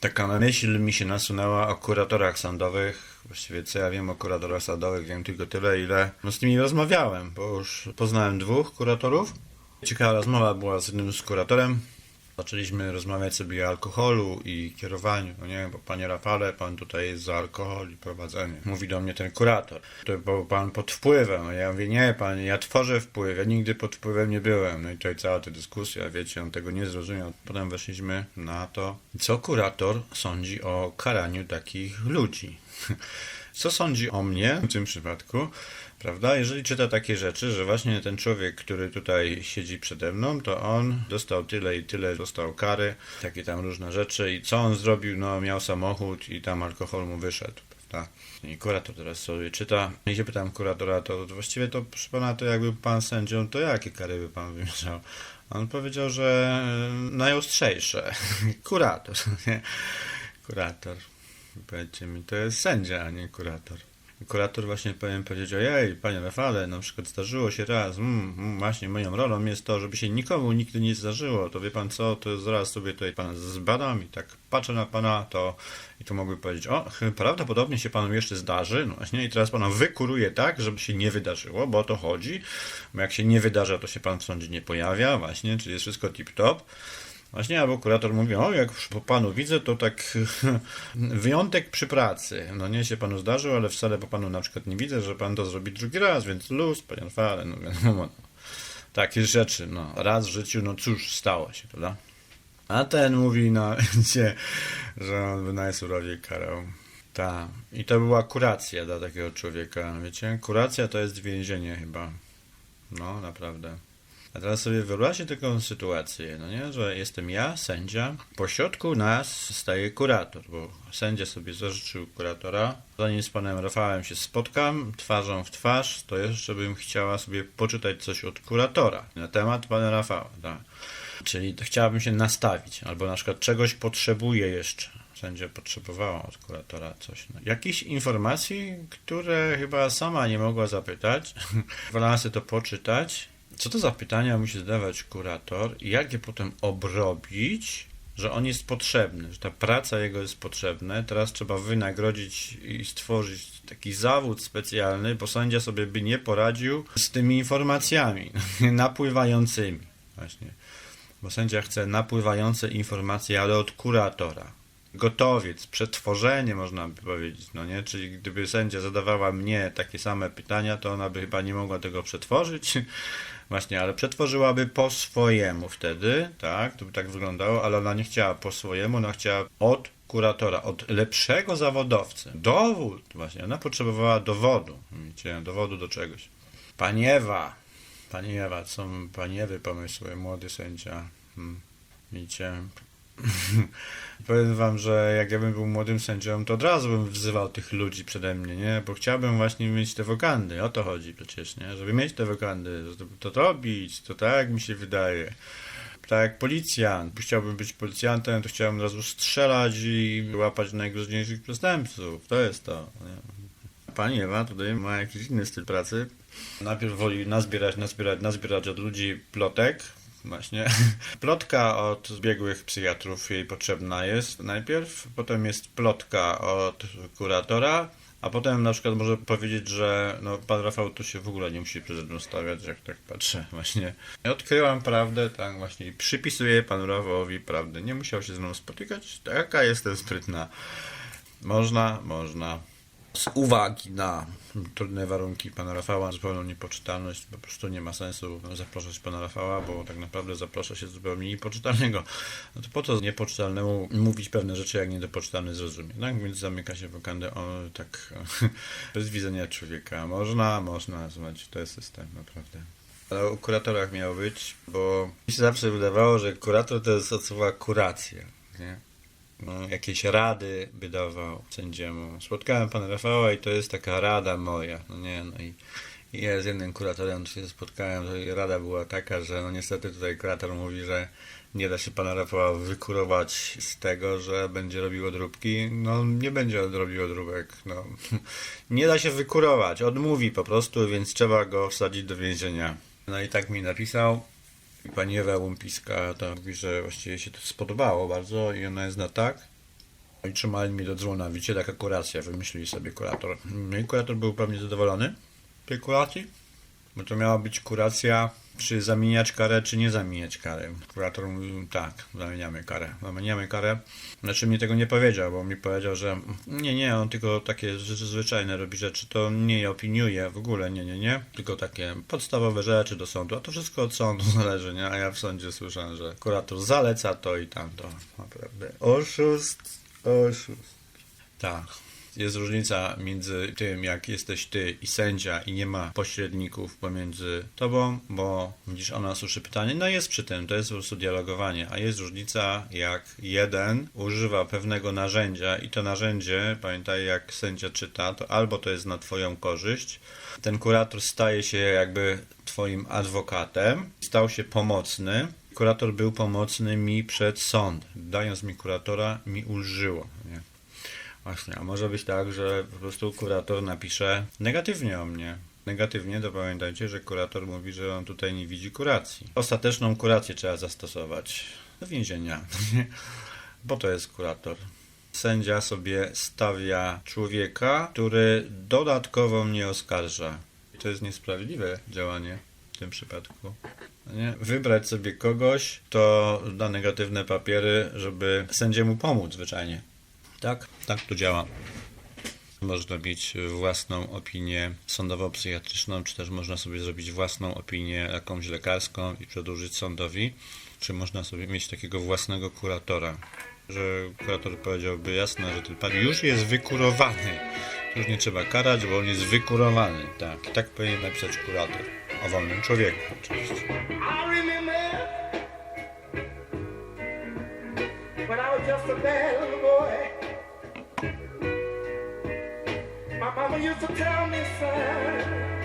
Taka myśl mi się nasunęła o kuratorach sądowych. Właściwie co ja wiem o kuratorach sądowych, wiem tylko tyle, ile no, z nimi rozmawiałem, bo już poznałem dwóch kuratorów. Ciekawa rozmowa była z jednym z kuratorem. Zaczęliśmy rozmawiać sobie o alkoholu i kierowaniu. No nie, bo panie Rafale, pan tutaj jest za alkohol i prowadzenie. Mówi do mnie ten kurator. To był pan pod wpływem. A ja mówię, nie, pan, ja tworzę wpływ, ja nigdy pod wpływem nie byłem. No i tutaj cała ta dyskusja, wiecie, on tego nie zrozumiał. Potem weszliśmy na to, co kurator sądzi o karaniu takich ludzi. Co sądzi o mnie w tym przypadku? Prawda? Jeżeli czyta takie rzeczy, że właśnie ten człowiek, który tutaj siedzi przede mną, to on dostał tyle i tyle, dostał kary, takie tam różne rzeczy i co on zrobił? No, miał samochód i tam alkohol mu wyszedł, prawda? I kurator teraz sobie czyta. I się pytam kuratora, to właściwie to, proszę pana, to jakby pan sędzią, to jakie kary by pan wymierzał? On powiedział, że najostrzejsze. Kurator, nie? Kurator. Powiedzcie mi, to jest sędzia, a nie kurator. Kurator właśnie powinien powiedzieć, ojej, panie Rafale, na przykład zdarzyło się raz, mm, mm, właśnie moją rolą jest to, żeby się nikomu nigdy nie zdarzyło, to wie pan co, to zaraz sobie tutaj pana zbadam i tak patrzę na pana, to i to mogły powiedzieć, o, prawdopodobnie się panu jeszcze zdarzy, no właśnie, i teraz pana wykuruje tak, żeby się nie wydarzyło, bo o to chodzi, bo jak się nie wydarza, to się pan w sądzie nie pojawia, właśnie, czyli jest wszystko tip-top. Właśnie, albo kurator mówi, o jak po panu widzę, to tak wyjątek przy pracy. No nie się panu zdarzył, ale wcale po panu na przykład nie widzę, że pan to zrobi drugi raz, więc luz, panie Rafale, no wiadomo. Takie rzeczy, no. Raz w życiu, no cóż, stało się, prawda? A ten mówi, no, gdzie, że on by najsurowiej karał. Ta. I to była kuracja dla takiego człowieka, wiecie? Kuracja to jest więzienie chyba. No, naprawdę. A teraz sobie wyobraźcie taką sytuację, no nie, że jestem ja, sędzia, po środku nas staje kurator, bo sędzia sobie zażyczył kuratora. Zanim z panem Rafałem się spotkam, twarzą w twarz, to jeszcze bym chciała sobie poczytać coś od kuratora na temat pana Rafała, tak. Czyli chciałabym się nastawić, albo na przykład czegoś potrzebuję jeszcze. Sędzia potrzebowała od kuratora coś. No, jakichś informacji, które chyba sama nie mogła zapytać. Wolała sobie to poczytać co to za pytania musi zadawać kurator i jak je potem obrobić, że on jest potrzebny, że ta praca jego jest potrzebna. Teraz trzeba wynagrodzić i stworzyć taki zawód specjalny, bo sędzia sobie by nie poradził z tymi informacjami napływającymi. Właśnie. Bo sędzia chce napływające informacje, ale od kuratora. Gotowiec, przetworzenie można by powiedzieć, no nie? Czyli gdyby sędzia zadawała mnie takie same pytania, to ona by chyba nie mogła tego przetworzyć, Właśnie, ale przetworzyłaby po swojemu wtedy, tak? To by tak wyglądało, ale ona nie chciała po swojemu, ona chciała od kuratora, od lepszego zawodowcy. Dowód, właśnie, ona potrzebowała dowodu. Wiecie, dowodu do czegoś. Paniewa, paniewa, są paniewy pomysły, młody sędzia. Hmm. Widzicie, Powiem wam, że jak ja bym był młodym sędzią, to od razu bym wzywał tych ludzi przede mnie, nie? Bo chciałbym właśnie mieć te wokandy. O to chodzi przecież, nie? Żeby mieć te wokandy, to, to robić, to tak mi się wydaje. Tak jak policjant. Chciałbym być policjantem, to chciałbym od razu strzelać i łapać najgroźniejszych przestępców. To jest to. Nie? Pani Ewa tutaj ma jakiś inny styl pracy. Najpierw woli nazbierać, nazbierać, nazbierać od ludzi plotek, Właśnie. Plotka od zbiegłych psychiatrów jej potrzebna jest najpierw, potem jest plotka od kuratora, a potem na przykład może powiedzieć, że no, pan Rafał tu się w ogóle nie musi przede mną stawiać, jak tak patrzę. Właśnie odkryłam prawdę, tak właśnie i przypisuję panu Rafałowi prawdę. Nie musiał się z mną spotykać, taka jestem sprytna. Można, można z uwagi na trudne warunki pana Rafała, zupełną niepoczytalność, po prostu nie ma sensu zapraszać pana Rafała, bo tak naprawdę zaprasza się zupełnie niepoczytalnego. No to po co niepoczytalnemu mówić pewne rzeczy, jak niedopoczytalny zrozumie, tak? Więc zamyka się wokandę o, tak bez widzenia człowieka. Można, można, zobaczyć, to jest system, naprawdę. Ale o kuratorach miało być, bo mi się zawsze wydawało, że kurator to jest od kuracja, nie? No, jakieś rady by dawał sędziemu. Spotkałem pana Rafała i to jest taka rada moja, no nie, no i, i ja z jednym kuratorem się spotkałem, to rada była taka, że no niestety tutaj kurator mówi, że nie da się pana Rafała wykurować z tego, że będzie robił odróbki. No nie będzie robił odróbek. No. Nie da się wykurować. Odmówi po prostu, więc trzeba go wsadzić do więzienia. No i tak mi napisał. Pani Ewa Łąpiska to mówi, że właściwie się to spodobało bardzo i ona jest na tak. I trzymali mnie do dzwona, widzicie, taka kuracja, wymyślili sobie kurator. No i kurator był pewnie zadowolony tej kuracji, bo to miała być kuracja, czy zamieniać karę, czy nie zamieniać karę. Kurator mówił, tak, zamieniamy karę, zamieniamy karę. Znaczy mi tego nie powiedział, bo mi powiedział, że nie, nie, on tylko takie rzeczy zwyczajne robi rzeczy, to nie opiniuje w ogóle, nie, nie, nie, tylko takie podstawowe rzeczy do sądu, a to wszystko od sądu zależy, nie, a ja w sądzie słyszałem, że kurator zaleca to i tamto, naprawdę. Oszust, oszust. Tak. Jest różnica między tym, jak jesteś ty i sędzia i nie ma pośredników pomiędzy tobą, bo widzisz, ona słyszy pytanie, no jest przy tym, to jest po prostu dialogowanie, a jest różnica, jak jeden używa pewnego narzędzia i to narzędzie, pamiętaj, jak sędzia czyta, to albo to jest na twoją korzyść, ten kurator staje się jakby twoim adwokatem, stał się pomocny, kurator był pomocny mi przed sąd, dając mi kuratora, mi ulżyło? Właśnie, a może być tak, że po prostu kurator napisze negatywnie o mnie. Negatywnie to pamiętajcie, że kurator mówi, że on tutaj nie widzi kuracji. Ostateczną kurację trzeba zastosować do więzienia. Bo to jest kurator. Sędzia sobie stawia człowieka, który dodatkowo mnie oskarża. To jest niesprawiedliwe działanie w tym przypadku. Nie? Wybrać sobie kogoś, kto da negatywne papiery, żeby sędziemu pomóc zwyczajnie. Tak, tak to działa. Można mieć własną opinię sądowo-psychiatryczną, czy też można sobie zrobić własną opinię jakąś lekarską i przedłużyć sądowi, czy można sobie mieć takiego własnego kuratora, że kurator powiedziałby jasno, że ten pan już jest wykurowany. Już nie trzeba karać, bo on jest wykurowany. Tak, tak powinien napisać kurator. O wolnym człowieku oczywiście. When I was just a bad little boy. Mama used to tell me, son,